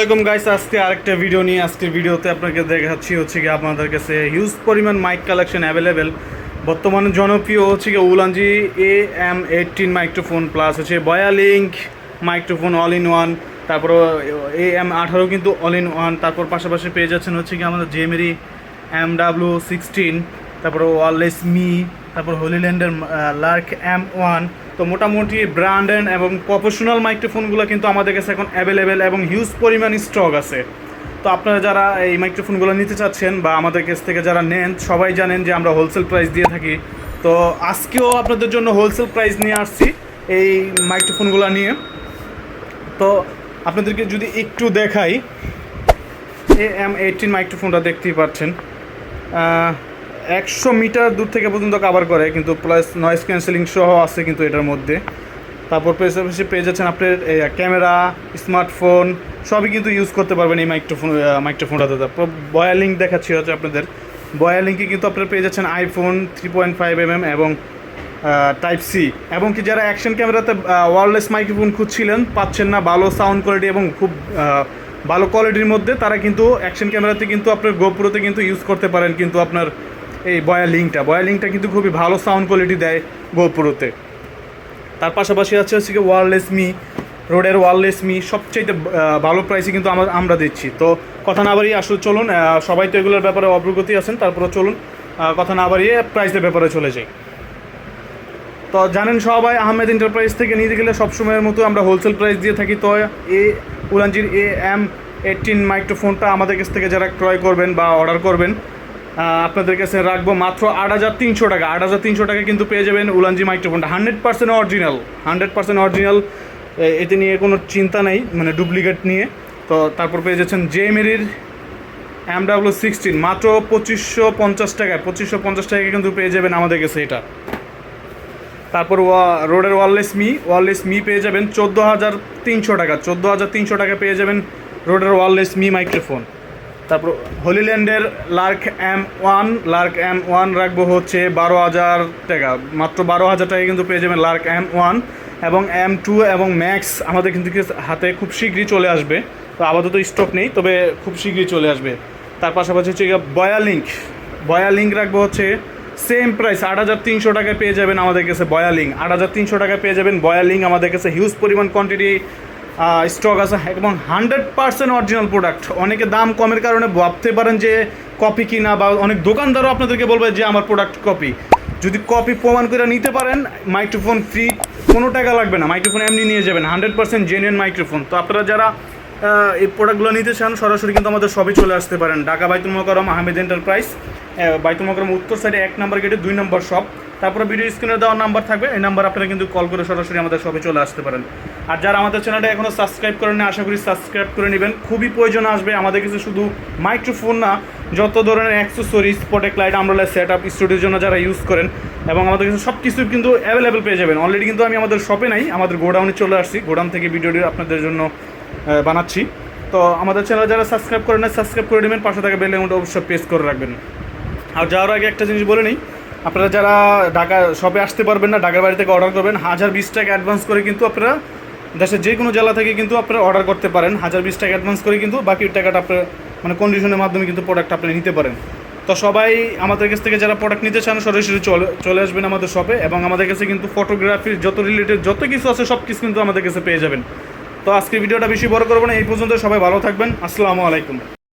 আলাইকুম গাইস আজকে আরেকটা ভিডিও নিয়ে আজকের ভিডিওতে আপনাকে দেখাচ্ছি হচ্ছে কি আপনাদের কাছে হিউজ পরিমাণ মাইক কালেকশন অ্যাভেলেবেল বর্তমানে জনপ্রিয় হচ্ছে কি Ulanzi A M eighteen microphone plus হচ্ছে Boya link microphone all in one তারপর এ এম আঠারো কিন্তু অল ইন ওয়ান তারপর পাশাপাশি পেয়ে যাচ্ছেন হচ্ছে কি আমাদের জেমেরি এম ডাব্লিউ সিক্সটিন তারপর ওয়ারলেস মি তারপর হোলিল্যান্ডের লার্ক এম ওয়ান তো মোটামুটি ব্র্যান্ডেড এবং প্রফেশনাল মাইক্রোফোনগুলো কিন্তু আমাদের কাছে এখন অ্যাভেলেবেল এবং হিউজ পরিমাণ স্টক আছে। তো আপনারা যারা এই মাইক্রোফোনগুলো নিতে চাচ্ছেন বা আমাদের কাছ থেকে যারা নেন, সবাই জানেন যে আমরা হোলসেল প্রাইস দিয়ে থাকি। তো আজকেও আপনাদের জন্য হোলসেল প্রাইস নিয়ে আসছি এই মাইক্রোফোনগুলো নিয়ে। তো আপনাদেরকে যদি একটু দেখাই এ এম এইটিন মাইক্রোফোনটা দেখতেই পাচ্ছেন। একশো মিটার দূর থেকে পর্যন্ত কাভার করে, কিন্তু প্লাস নয়েজ ক্যান্সেলিং সহ আছে কিন্তু এটার মধ্যে। তারপর পাশাপাশি পেয়ে যাচ্ছেন আপনার ক্যামেরা স্মার্টফোন সবই কিন্তু ইউজ করতে পারবেন এই মাইক্রোফোন মাইক্রোফোনটাতে তারপর বয়া লিঙ্ক দেখাচ্ছি হচ্ছে আপনাদের। বয়া লিঙ্কে কিন্তু আপনারা পেয়ে যাচ্ছেন iPhone three point five M M এবং টাইপ সি এবং কি যারা অ্যাকশন ক্যামেরাতে ওয়ারলেস মাইক্রোফোন খুঁজছিলেন, পাচ্ছেন না, ভালো সাউন্ড কোয়ালিটি এবং খুব ভালো কোয়ালিটির মধ্যে, তারা কিন্তু অ্যাকশন ক্যামেরাতে কিন্তু আপনার গোপুরোতে কিন্তু ইউজ করতে পারেন। কিন্তু আপনার এই বয়া লিঙ্কটা। বয়া লিঙ্কটা কিন্তু খুবই ভালো সাউন্ড কোয়ালিটি দেয় গোপুরোতে তার পাশাপাশি আছে হচ্ছে কি ওয়ারলেস মি রোডের ওয়ারলেস মি সবচেয়ে ভালো প্রাইসে কিন্তু আমরা আমরা দিচ্ছি। তো কথা না বাড়িয়ে আসলে চলুন সবাই তো এগুলোর ব্যাপারে অগ্রগতি আছেন তারপরে চলুন কথা না বাড়িয়ে প্রাইসের ব্যাপারে চলে যাই। তো জানেন সবাই, আহমেদ এন্টারপ্রাইজ থেকে নিতে গেলে সবসময়ের মতো আমরা হোলসেল প্রাইস দিয়ে থাকি। তো এ, উলানজির এ এম এইটিন মাইক্রোফোনটা আমাদের কাছ থেকে যারা ক্রয় করবেন বা অর্ডার করবেন আপনাদের কাছে রাখব মাত্র আট হাজার তিনশো টাকা। আট হাজার তিনশো টাকা কিন্তু পেয়ে যাবেন উলানজি মাইক্রোফোনটা। Hundred percent original. Hundred percent original. এতে নিয়ে কোনো চিন্তা নেই মানে ডুপ্লিকেট নিয়ে। তো তারপর পেয়ে যাচ্ছেন জেমেরির এম ডাব্লিউ সিক্সটিন। মাত্র পঁচিশশো পঞ্চাশ টাকায়, পঁচিশশো পঞ্চাশ টাকায় কিন্তু পেয়ে যাবেন আমাদের কাছে এটা। তারপর রোডের ওয়ারলেস মি ওয়ারলেস মি পেয়ে যাবেন চোদ্দ হাজার তিনশো টাকা। চোদ্দ হাজার তিনশো টাকা পেয়ে যাবেন রোডের ওয়ারলেস মি মাইক্রোফোন। তারপর হোলিল্যান্ডের Lark M one Lark M one রাখব হচ্ছে বারো হাজার টাকা। মাত্র বারো হাজার টাকা কিন্তু পেয়ে যাবেন লার্ক এম ওয়ান এবং এম টু এবং ম্যাক্স আমাদের কিন্তু হাতে খুব শীঘ্রই চলে আসবে। তো আপাতত স্টক নেই, তবে খুব শীঘ্রই চলে আসবে। তার পাশাপাশি হচ্ছে বয়া লিঙ্ক বয়া লিঙ্ক রাখব হচ্ছে সেম প্রাইস আট হাজার তিনশো টাকায় পেয়ে যাবেন আমাদের কাছে বয়ালিং আট হাজার তিনশো টাকায় পেয়ে যাবেন বয়ালিং আমাদের কাছে হিউজ পরিমাণ কোয়ান্টিটি স্টক আছে এবং হান্ড্রেড পার্সেন্ট অরিজিনাল প্রোডাক্ট অনেকে দাম কমের কারণে ভাবতে পারেন যে কপি কিনা বা অনেক দোকানদারও আপনাদেরকে বলবে যে আমার প্রোডাক্ট কপি যদি কপি প্রমাণ করে নিতে পারেন মাইক্রোফোন ফ্রি কোনো টাকা লাগবে না। মাইক্রোফোন এমনি নিয়ে যাবেন হান্ড্রেড পার্সেন্ট জেনুইন মাইক্রোফোন তো আপনারা যারা এই প্রোডাক্টগুলো নিতে চান, সরাসরি কিন্তু আমাদের সবই চলে আসতে পারেন। ঢাকা বাইতুল মোকারম আহমেদ এন্টারপ্রাইজ বাইতুল মোকারম উত্তর সাইডে এক নম্বর গেটে দুই নম্বর শপ তারপরে ভিডিও স্ক্রিনে দেওয়া নাম্বার থাকবে, এই নাম্বার আপনারা কিন্তু কল করে সরাসরি আমাদের সবে চলে আসতে পারেন। আর যারা আমাদের চ্যানেলটা এখনও সাবস্ক্রাইব করেন না আশা করি সাবস্ক্রাইব করে নেবেন। খুবই প্রয়োজন আসবে, আমাদের কাছে শুধু মাইক্রোফোন না, যত ধরনের অ্যাক্সেসরিজ প্রোটেক্ট লাইট আমরোলা সেট আপ স্টুডিওর জন্য যারা ইউজ করেন, এবং আমাদের কাছে সব কিছু কিন্তু অ্যাভেলেবেল পেয়ে যাবেন। অলরেডি কিন্তু আমি আমাদের শপে নাই, আমাদের গোডাউনে চলে আসছি। গোডাউন থেকে ভিডিওটি আপনাদের জন্য বানাচ্ছি। তো আমাদের চ্যানেল যারা সাবস্ক্রাইব করেন না সাবস্ক্রাইব করে নেবেন, পাশে থাকা বেল অবশ্যই প্রেস করে রাখবেন। আর যাওয়ার আগে একটা জিনিস বলে নিই। আপনারা যারা ঢাকা শপে আসতে পারবেন না, ঢাকার বাড়ি থেকে অর্ডার করবেন, হাজার বিশ টাকা অ্যাডভান্স করে কিন্তু আপনারা দেশের যে কোনো জেলা থেকে কিন্তু আপনারা অর্ডার করতে পারেন। হাজার বিশ টাকা অ্যাডভান্স করে কিন্তু বাকি টাকাটা আপনার মানে কন্ডিশনের মাধ্যমে কিন্তু প্রোডাক্ট আপনি নিতে পারেন। তো সবাই আমাদের কাছ থেকে যারা প্রোডাক্ট নিতে চান, সরাসরি চলে চলে আসবেন আমাদের শপে এবং আমাদের কাছে কিন্তু ফটোগ্রাফির যত রিলেটেড যত কিছু আছে, সব কিছু কিন্তু আমাদের কাছে পেয়ে যাবেন। তো আজকে ভিডিওটা বেশি বড় করব না, এই পর্যন্ত সবাই ভালো থাকবেন। আসসালামু আলাইকুম।